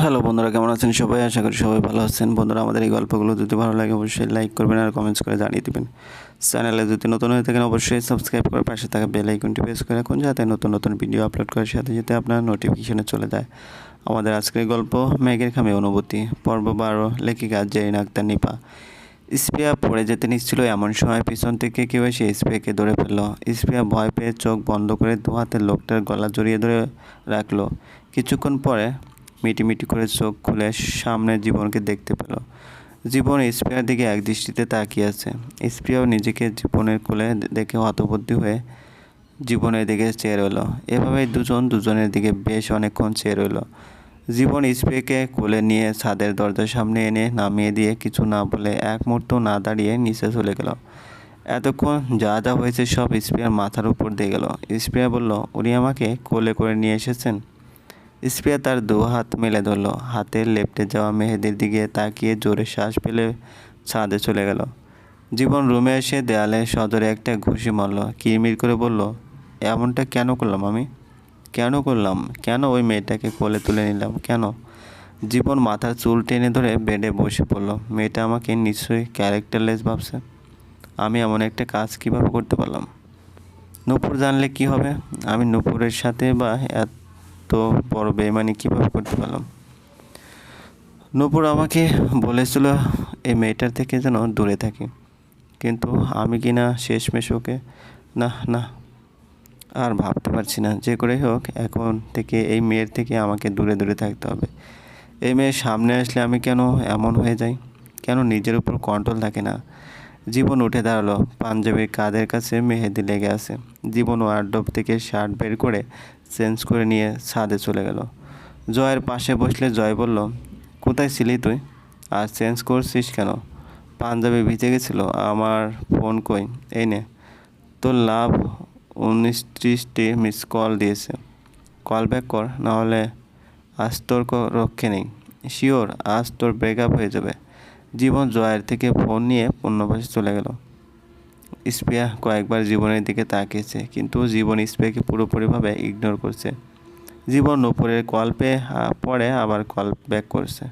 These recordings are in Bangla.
হ্যালো বন্ধুরা, কেমন আছেন সবাই? আশা করি সবাই ভালো আছেন। বন্ধুরা, আমাদের এই গল্পগুলো যদি ভালো লাগে, অবশ্যই লাইক করবেন আর কমেন্টস করে জানিয়ে দেবেন। চ্যানেলে যদি নতুন হয়ে থাকেন, অবশ্যই সাবস্ক্রাইব করে পাশে থাকা বেল আইকনটি প্রেস করে রাখুন, যাতে নতুন নতুন ভিডিও আপলোড করার সাথে সাথে আপনার নোটিফিকেশনে চলে যায়। আমাদের আজকের গল্প, মেঘের খামে অনুভূতি, পর্ব বারো, লেখিকা জেরিন আক্তার নিপা। স্প্রিয়া পড়ে যেতে নিচ্ছিল এমন সময়, পিছন থেকে কেউ এসে স্প্রিয়াকে ধরে ফেলল। স্প্রিয়া ভয় পেয়ে চোখ বন্ধ করে দু হাতে লোকটার গলা জড়িয়ে ধরে রাখল। কিছুক্ষণ পরে মিটিমিটি করে চোখ খুলে সামনে জীবনকে দেখতে পেল। জীবন স্প্রিয়ার দিকে এক দৃষ্টিতে তাকিয়ে আছে। স্প্রিয়াও নিজেকে জীবনের কোলে দেখে হতবুদ্ধি হয়ে জীবনের দিকে চেয়ে রইল। এভাবেই দুজন দুজনের দিকে বেশ অনেকক্ষণ চেয়ে রইল। জীবন স্প্রেকে কোলে নিয়ে ছাদের দরজার সামনে এনে নামিয়ে দিয়ে কিছু না বলে এক মুহূর্ত না দাঁড়িয়ে নিচে চলে গেল। এতক্ষণ যা যা হয়েছে সব স্প্রিয়ার মাথার উপর দিয়ে গেল। স্প্রিয়া বলল, উনি আমাকে কোলে করে নিয়ে এসেছেন? স্প্রিয়া তার দু হাত মেলে ধরল। হাতের লেপটে যাওয়া মেহেদির দিকে তাকিয়ে জোরে শ্বাস ফেলে ছাদে চলে গেল। জীবন রুমে এসে দেয়ালে সদরে একটা ঘুষি মারল। কিরমির করে বলল, এমনটা কেন করলাম আমি? কেন করলাম? কেন ওই মেয়েটাকে কোলে তুলে নিলাম? কেন? জীবন মাথার চুল টেনে ধরে বেডে বসে পড়ল। মেয়েটা আমাকে নিশ্চয়ই ক্যারেক্টারলেস ভাবছে। আমি এমন একটা কাজ কীভাবে করতে পারলাম? নূপুর জানলে কি হবে? আমি নূপুরের সাথে বা এত বড় বেমানি কীভাবে করতে পারলাম? নূপুর আমাকে বলেছিল, এই মেয়েটার থেকে যেন দূরে থাকি। কিন্তু আমি কি না শেষমেশ ওকে, না না। আর ভাবতে পারছি না, যে করে হোক এখন থেকে এই মেয়ের থেকে আমাকে দূরে দূরে থাকতে হবে। এই মেয়ের সামনে আসলে আমি কেন এমন হয়ে যাই? কেন নিজের উপর কন্ট্রোল থাকে না? জীবন উঠে দাঁড়াল, পাঞ্জাবির কাদের কাছে মেহেদি লেগে আছে? জীবন ওয়ার্ডব থেকে শার্ট বের করে চেঞ্জ করে নিয়ে ছাদে চলে গেল। জয়ের পাশে বসলে জয় বলল, কোথায় ছিলি তুই? আর চেঞ্জ করছিস কেন? পাঞ্জাবি ভিজে গেছিল, আমার ফোন কই? এই নে। তোর লাভ উনিশ ত্রিশটি মিস কল দিয়েছে। কল ব্যাক কর, নাহলে আজ তোর রক্ষে নেই। শিওর আজ তোর ব্রেকআপ হয়ে যাবে। জীবন জয়ের থেকে ফোন নিয়ে পূর্ণবাসে চলে গেল। স্প্রিয়া কয়েকবার জীবনের দিকে তাকিয়েছে, কিন্তু জীবন স্প্রিয়াকে পুরোপুরিভাবে ইগনোর করছে। জীবন নূপুরের কল পেয়ে পরে আবার কল ব্যাক করছে।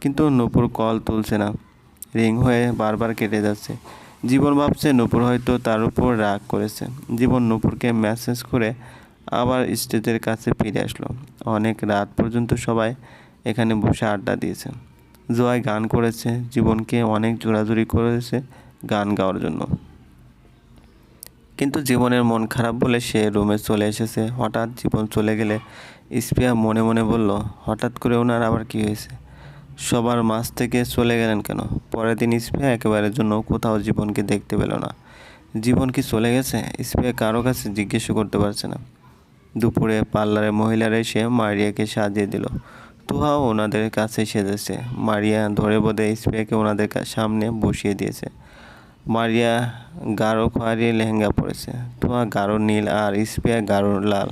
কিন্তু নূপুর কল তুলছে না। রিং হয়ে বারবার কেটে যাচ্ছে। জীবন ভাবছে নূপুর হয়তো তার উপর রাগ করেছে। জীবন নূপুরকে মেসেজ করে আবার স্টেজের কাছে ফিরে আসলো। অনেক রাত পর্যন্ত সবাই এখানে বসে আড্ডা দিয়েছে। জয় গান করেছে। জীবনকে অনেক জোরাজুরি করেছে গান গাওয়ার জন্য। কিন্তু জীবনের মন খারাপ বলে সে রুমে চলে এসেছে। হঠাৎ জীবন চলে গেলে স্প্রিয়া মনে মনে বলল, হঠাৎ করে ওনার আবার কি হয়েছে? সবার মাঝ থেকে চলে গেলেন কেন? পরের দিন স্প্রিয়া একেবারের জন্য কোথাও জীবনকে দেখতে পেল না। জীবন কি চলে গেছে? স্প্রিয়া কারও কাছে জিজ্ঞেস করতে পারছে না। দুপুরে পার্লারে মহিলারা এসে মারিয়াকে সাজিয়ে দিল। তুহাও ওনাদের কাছে সেজেছে। মারিয়া ধরে বোধে স্প্রিয়াকে ওনাদের সামনে বসিয়ে দিয়েছে। মারিয়া গাঢ় খয়েরি লেহেঙ্গা পরেছে। তুহা গাঢ় নীল আর স্প্রিয়া গাঢ় লাল।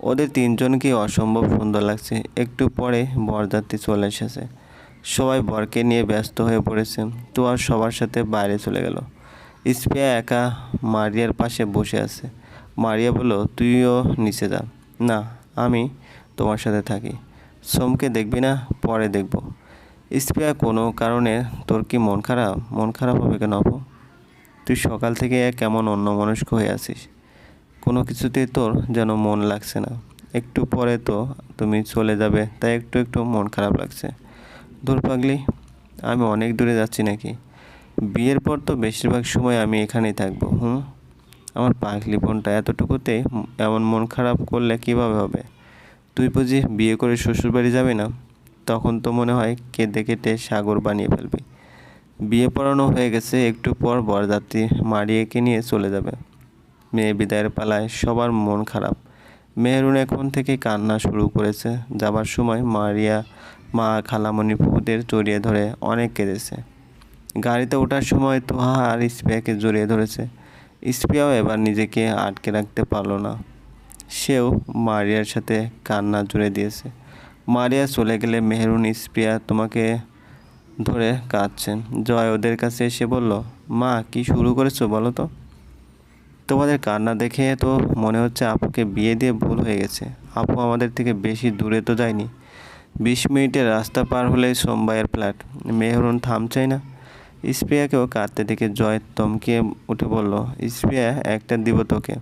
ওদের তিনজনকে অসম্ভব সুন্দর লাগছে। একটু পরে বরযাত্রী চলে এসেছে। সবাই বরকে নিয়ে ব্যস্ত হয়ে পড়েছে। তুয়ার সবার সাথে বাইরে চলে গেল। স্প্রিয়া একা মারিয়ার পাশে বসে আছে। মারিয়া বলল, তুইও নিচে যা। না, আমি তোমার সাথে থাকি। সোমকে দেখবি না, পরে দেখব। স্প্রিয়া কোনো কারণে তোর কি মন খারাপ? মন খারাপ হবে কেন আপু? তুই সকাল থেকে কেমন অন্যমনস্ক হয়ে আছিস? কোনো কিছুতেই তোর যেন মন লাগছে না। একটু পরে তো তুমি চলে যাবে, তাই একটু একটু মন খারাপ লাগছে। দূর পাগলি, আমি অনেক দূরে যাচ্ছি নাকি? বিয়ের পর তো বেশিরভাগ সময় আমি এখানেই থাকব, হুম? আমার পাগলি বোনটা এতটুকুতে এমন মন খারাপ করলে কীভাবে হবে? তুই বুঝি বিয়ে করে শ্বশুরবাড়ি যাবি না? তখন তো মনে হয় কেঁদে কেটে সাগর বানিয়ে ফেলবি। বিয়ে পড়ানো হয়ে গেছে, একটু পর বরযাত্রী মারিয়াকে নিয়ে চলে যাবে। মেয়ে বিদায়ের পালায় সবার মন খারাপ। মেহরুন এখন থেকে কান্না শুরু করেছে। যাবার সময় মারিয়া, মা খালামণি ফুপুদের জড়িয়ে ধরে অনেক কেঁদেছে। গাড়িতে ওঠার সময় তোহা আর স্পিয়াকে জড়িয়ে ধরেছে। স্পিয়াও এবার নিজেকে আটকে রাখতে পারল না। সেও মারিয়ার সাথে কান্না জুড়ে দিয়েছে। মারিয়া চলে গেলে মেহরুন স্পিয়া তোমাকে ধরে কাঁদছেন। জয় ওদের কাছে এসে বলল, মা, কি শুরু করেছ বলো তো? তোমাদের কান্না দেখে তো মনে হচ্ছে আপুকে বিয়ে দিয়ে ভুল হয়ে গেছে। আপু আমাদের থেকে বেশি দূরে তো যায়নি। বিশ মিনিটের রাস্তা পার হলেই সোমবাইয়ের ফ্ল্যাট। মেহরুন থামছেই না। স্প্রিয়াকেও কাঁদতে দেখে জয় তমকিয়ে উঠে বলল স্প্রিয়া একটা দিব তোকে।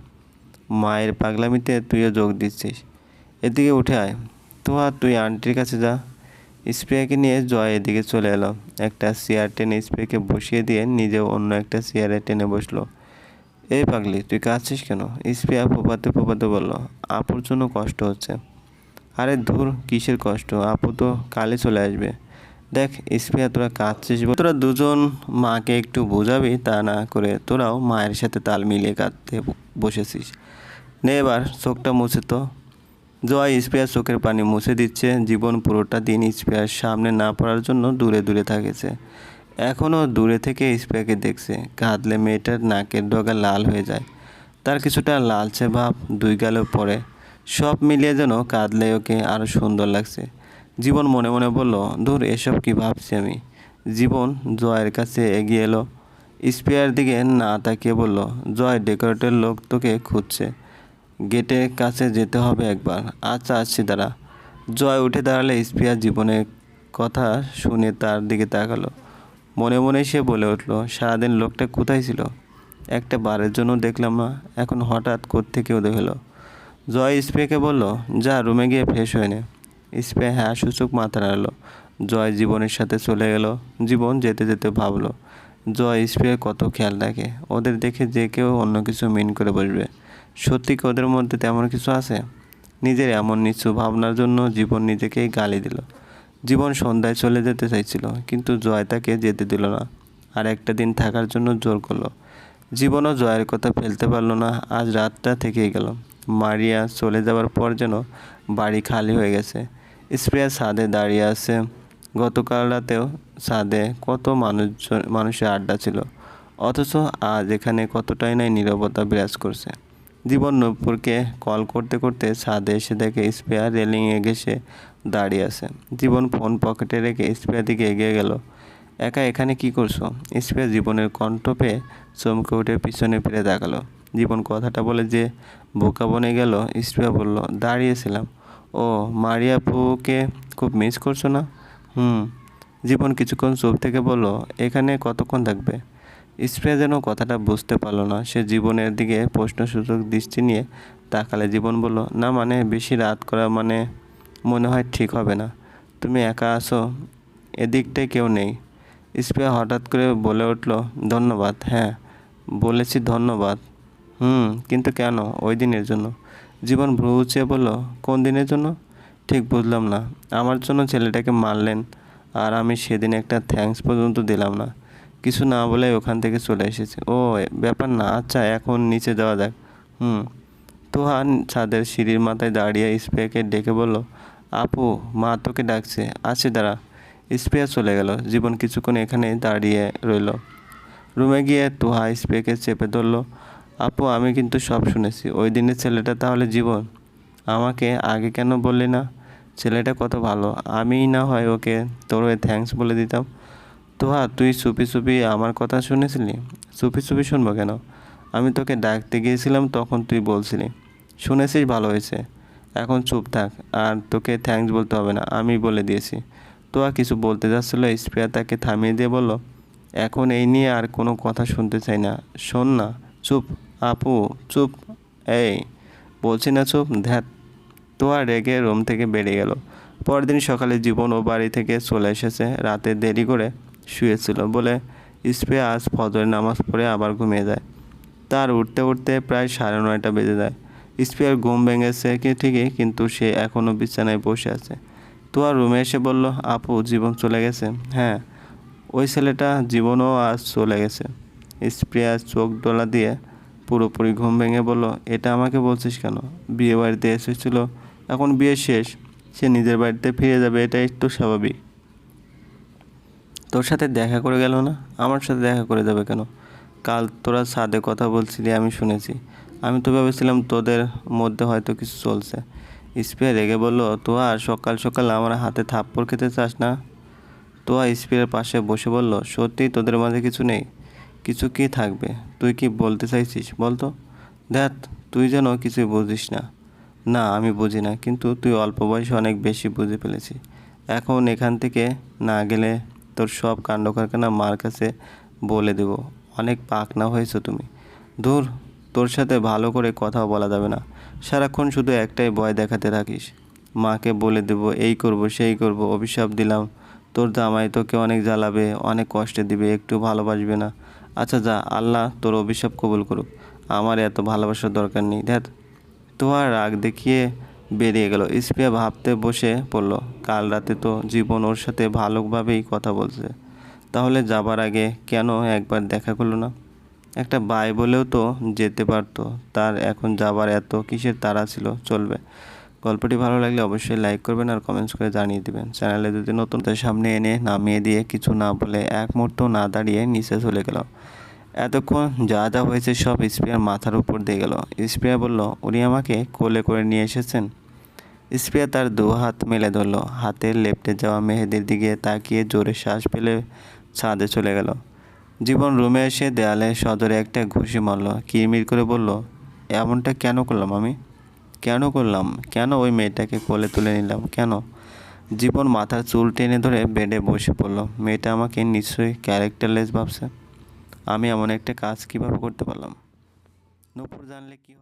মায়ের পাগলামিতে তুইও যোগ দিচ্ছিস। এদিকে উঠে আয়। তো আর তুই আন্টির কাছে যা। স্প্রেকে নিয়ে জয় এদিকে চলে এলো। একটা চেয়ার টেনে স্প্রেকে বসিয়ে দিয়ে নিজেও অন্য একটা চেয়ারে টেনে বসল। এই পাগলি, তুই কাঁদছিস কেন? স্প্রিয়া ফোপাতে ফোপাতে বলল, আপুর জন্য কষ্ট হচ্ছে। আরে ধুর, কিসের কষ্ট? আপু তো কালে চলে আসবে। দেখ স্প্রিয়া তোরা কাঁদছিস তোরা দুজন মাকে একটু বোঝাবি, তা না করে তোরাও মায়ের সাথে তাল মিলিয়ে কাঁদতে বসেছিস। নে এবার, চোখটা মুছে তো। জয় স্প্রেয়ার চোখের পানি মুছে দিচ্ছে, জীবন পুরোটা দিন স্পেয়ার সামনে না পড়ার জন্য দূরে দূরে থাকেছে। এখনও দূরে থেকে স্প্রেয়াকে দেখছে, কাঁদলে মেয়েটার নাকের ডগা লাল হয়ে যায়। তার কিছুটা লালচে ভাব দুই গেলেও পরে সব মিলিয়ে যেন কাঁদলে ওকে আরও সুন্দর লাগছে। জীবন মনে মনে বলল দূর এসব কি ভাবছি আমি? জীবন জয়ের কাছে এগিয়ে এলো। স্পেয়ার দিকে না তাকিয়ে বলল, জয় ডেকোরেটের লোক তোকে খুঁজছে। গেটের কাছে যেতে হবে একবার। আচ্ছা আসছি, দাঁড়া। জয় উঠে দাঁড়ালে স্পিয়া জীবনের কথা শুনে তার দিকে তাকালো। মনে মনে সে বলে উঠল, সারাদিন লোকটা কোথায় ছিল? একটা বারের জন্য দেখলাম না, এখন হঠাৎ কোত্থেকে উদয় হলো? জয় স্প্রেকে বলল, যা, রুমে গিয়ে ফ্রেশ হয়ে নে। স্প্রে হ্যাঁ সূচক মাথা নাড়ালো। জয় জীবনের সাথে চলে গেল। জীবন যেতে যেতে ভাবলো, জয় স্প্রে কত খেয়াল রাখে? ওদের দেখে যে কেউ অন্য কিছু মিন করে বসবে। সত্যি কি ওদের মধ্যে তেমন কিছু আছে? নিজের এমন নিচু ভাবনার জন্য জীবন নিজেকেই গালি দিল। জীবন সন্ধ্যায় চলে যেতে চাইছিল, কিন্তু জয় তাকে যেতে দিল না। আর একটা দিন থাকার জন্য জোর করল। জীবনও জয়ের কথা ফেলতে পারল না, আজ রাতটা থেকেই গেল। মারিয়া চলে যাওয়ার পর যেন বাড়ি খালি হয়ে গেছে। স্প্রেয়া ছাদে দাঁড়িয়ে আছে। গতকাল রাতেও ছাদে কত মানুষজন মানুষের আড্ডা ছিল। অথচ আজ এখানে কতটাই নাই নীরবতা বিরাজ করছে। জীবন নূপুরকে কল করতে করতে ছাদে এসে দেখে স্পেয়ার রেলিংয়ে ঘেসে দাঁড়িয়ে আছে। জীবন ফোন পকেটে রেখে স্পেয়ার দিকে এগিয়ে গেল। একা এখানে কি করছ? স্পেয়ার জীবনের কণ্ঠ পেয়ে চমকে উঠে পিছনে ফিরে তাকালো। জীবন কথাটা বলে যে বোকা বনে গেল স্পেয়া বলল, দাঁড়িয়েছিলাম। ও মারিয়াপুকে খুব মিস করছ না? হুম। জীবন কিছুক্ষণ চোখ থেকে বলল, এখানে কতক্ষণ থাকবে? স্প্রে যেন কথাটা বুঝতে পারল না। সে জীবনের দিকে প্রশ্নসূচক দৃষ্টি নিয়ে তাকালে জীবন বলল, না মানে বেশি রাত করা মানে মনে হয় ঠিক হবে না। তুমি একা আসো এদিকটায় কেউ নেই। স্প্রে হঠাৎ করে বলে উঠল, ধন্যবাদ হ্যাঁ বলেছি ধন্যবাদ। হুম, কিন্তু কেন ওই দিনের জন্য? জীবন ভ্রু উঁচিয়ে বলল, কোন দিনের জন্য? ঠিক বুঝলাম না। আমার জন্য ছেলেটাকে মারলেন, আর আমি সেদিন একটা থ্যাঙ্কস পর্যন্ত দিলাম না। কিছু না বলে ওখান থেকে চলে এসেছে। ও, ব্যাপার না আচ্ছা এখন নিচে যাওয়া যাক। হুম। তোহান ছাদের সিঁড়ির মাথায় দাঁড়িয়ে স্প্রেকে ডেকে বলল, আপু, মা তোকে ডাকছে। আছে, দাঁড়া। স্প্রে চলে গেল। জীবন কিছুক্ষণ এখানে দাঁড়িয়ে রইল। রুমে গিয়ে তোহা স্প্রেকে চেপে ধরলো, আপু, আমি কিন্তু সব শুনেছি। ওই দিনের ছেলেটা তাহলে জীবন। আমাকে আগে কেন বললি না? ছেলেটা কত ভালো। আমিই না হয় ওকে তোর ওই থ্যাঙ্কস বলে দিতাম। তোহা, তুই চুপি চুপি আমার কথা শুনেছিলি? চুপি চুপি শুনব কেন? আমি তোকে ডাকতে গিয়েছিলাম, তখন তুই বলছিলি, শুনেছিস, ভালো হয়েছে। এখন চুপ থাক, আর তোকে থ্যাঙ্কস বলতে হবে না। আমি বলে দিয়েছি। তোয়া কিছু বলতে যাচ্ছিল স্প্রেয়ার তাকে থামিয়ে দিয়ে বলল, এখন এই নিয়ে আর কোনো কথা শুনতে চাই না। শোন না, চুপ, আপু, চুপ, এই, বলছি না চুপ, ধ্যাত। তোয়া রেগে রুম থেকে বেরিয়ে গেল। পরদিন সকালে জীবন ও বাড়ি থেকে চলে এসেছে। রাতে দেরি করে শুয়েছিল বলে স্প্রে আজ ফজরের নামাজ পড়ে আবার ঘুমিয়ে যায়। তার উঠতে উঠতে প্রায় সাড়ে নয়টা বেজে যায়। স্প্রেয়ার ঘুম ভেঙেছে কি ঠিকই, কিন্তু সে এখনও বিছানায় বসে আছে। তো আর রুমে এসে বলল, আপু, জীবন চলে গেছে। হ্যাঁ ওই ছেলেটা জীবনও আজ চলে গেছে। স্প্রেয়ার চোখ ডোলা দিয়ে পুরোপুরি ঘুম ভেঙে বলল, এটা আমাকে বলছিস কেন? বিয়ে বাড়িতে এসেছিল, এখন বিয়ে শেষ। সে নিজের বাড়িতে ফিরে যাবে, এটাই তো স্বাভাবিক। তোর সাথে দেখা করে গেল না? আমার সাথে দেখা করে যাবে কেন? কাল তোরা ছাদে কথা বলছিলি, আমি শুনেছি। আমি তো ভেবেছিলাম তোদের মধ্যে হয়তো কিছু চলছে। স্প্রে রেগে বলল তো আর সকাল সকাল আমার হাতে থাপ্পড় খেতে চাস না? তো আর স্প্রের পাশে বসে বলল, সত্যিই তোদের মাঝে কিছু নেই? কিছু কি থাকবে? তুই কি বলতে চাইছিস? বলতো দেখ, তুই যেন কিছুই বুঝিস না। না, আমি বুঝি না, কিন্তু তুই অল্প বয়সে অনেক বেশি বুঝে ফেলেছিস এখন এখান থেকে না গেলে তোর সব কাণ্ড কারখানা মার কাছে বলে দেব। অনেক পাকনা হয়েছো তুমি। দূর তোর সাথে ভালো করে কথা বলা যাবে না। সারাক্ষণ শুধু একটাই ভয় দেখাতে থাকিস। মাকে বলে দেব, এই করব, সেই করব, অভিশাপ দিলাম। তোর জামাই তোকে অনেক জ্বালাবে, অনেক কষ্টে দিবে, একটু ভালোবাসবে না। আচ্ছা যা, আল্লাহ তোর অভিশাপ কবুল করুক। আমার এত ভালোবাসার দরকার নেই। দেখ তোয়ার রাগ দেখিয়ে বেরিয়ে গেল। স্প্রিয়া ভাবতে বসে পড়ল, কাল রাতে তো জীবন ওর সাথে ভালোভাবেই কথা বলছে। তাহলে যাবার আগে কেন একবার দেখা করল না? একটা বাই বলেও তো যেতে পারতো, তার এখন যাবার এত কিসের তাড়া ছিল, চলবে। গল্পটি ভালো লাগলে অবশ্যই লাইক করবেন আর কমেন্টস করে জানিয়ে দিবেন। চ্যানেলে যদি নতুন তার সামনে এনে নামিয়ে দিয়ে কিছু না বলে এক মুহূর্ত না দাঁড়িয়ে নিচে চলে গেল। এতক্ষণ যা যা হয়েছে সব স্প্রিয়ার মাথার উপর দিয়ে গেল। স্প্রিয়া বলল, উনি আমাকে কোলে করে নিয়ে এসেছেন? স্প্রিয়া তার দু হাত মেলে ধরল। হাতের লেপটে যাওয়া মেহেদির দিকে তাকিয়ে জোরে শ্বাস ফেলে ছাদে চলে গেল। জীবন রুমে এসে দেয়ালে সদরে একটা ঘুষি মারল। কিরমির করে বলল, এমনটা কেন করলাম আমি? কেন করলাম? কেন ওই মেয়েটাকে কোলে তুলে নিলাম? কেন? জীবন মাথার চুল টেনে ধরে বেডে বসে পড়ল। মেয়েটা আমাকে নিশ্চয়ই ক্যারেক্টারলেস ভাবছে। আমি এমন একটা কাজ কীভাবে করতে পারলাম? নূপুর জানলে কী হবে?